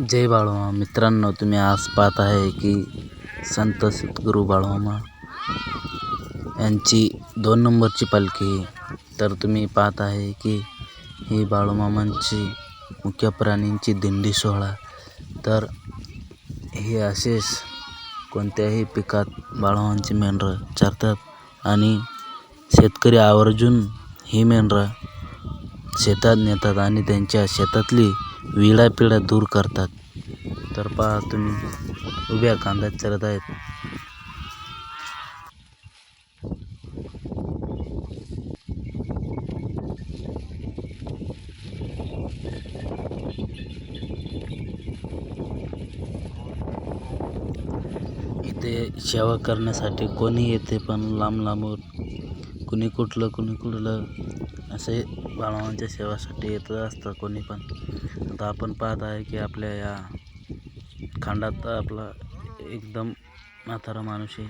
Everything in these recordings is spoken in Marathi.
जय बाळोमा मित्रांनो तुम्ही आज पाहत आहे की संत सद्गुरू बाळोमा यांची दोन नंबरची पालखी तर तुम्ही पाहत आहे की ही बाळोमामांची मुख्य प्राणींची दिंडी सोहळा. तर हे असेच कोणत्याही पिकात बाळोमांची मेंढरं चरतात आणि शेतकरी आवर्जून ही मेंढरं शेतात नेतात आणि त्यांच्या शेतातली विडापिडा दूर करतात. तर पहा तुम्ही उभ्या कांद्यात चरत आहेत. इथे सेवा करण्यासाठी कोणी येते पण लांब लांबून कुणी कुठलं कुणी कुठलं असे बाळामांच्या सेवासाठी येत असतं कोणी पण. आता आपण पाहत आहे की आपल्या या खांडात आपला एकदम म्हातारा माणूस आहे.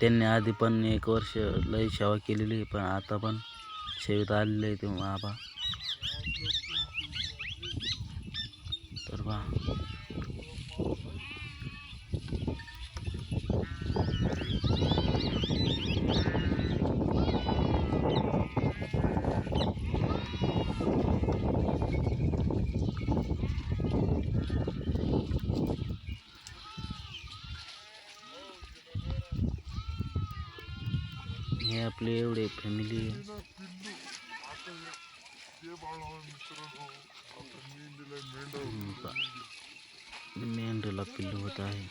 त्यांनी आधी पण एक वर्ष लई सेवा केलेली आहे पण आता पण सेवेत आलेले आहे ते आबा तर बा हे आपले एवढे फॅमिली मेंढीला पिल्लू होत आहे.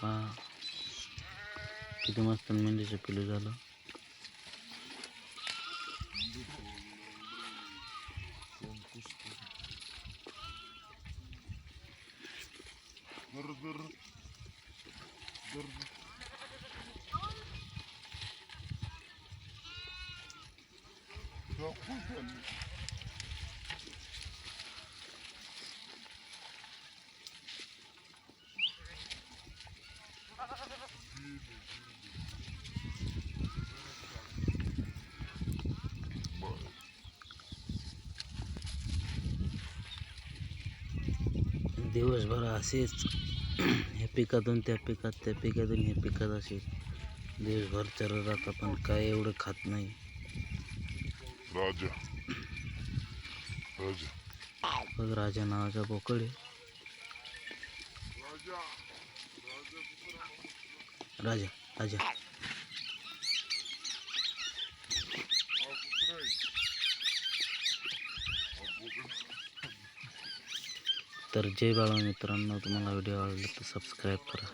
पहा किती मस्त मेंढीचं पिलू झालं. Dur dur. Dur. Çok güzel. दिवसभर असेच ह्या पिकातून त्या पिकात त्या पिकातून ह्या पिकात असे दिवसभर चरत राहतात पण काय एवढं खात नाही. राजा. राजा. बघ राजा नावाचा बोकड आहे. राजा. राजा. तर जय बाळा मित्रांनो. तुम्हाला व्हिडिओ आवडला तर सबस्क्राईब करा.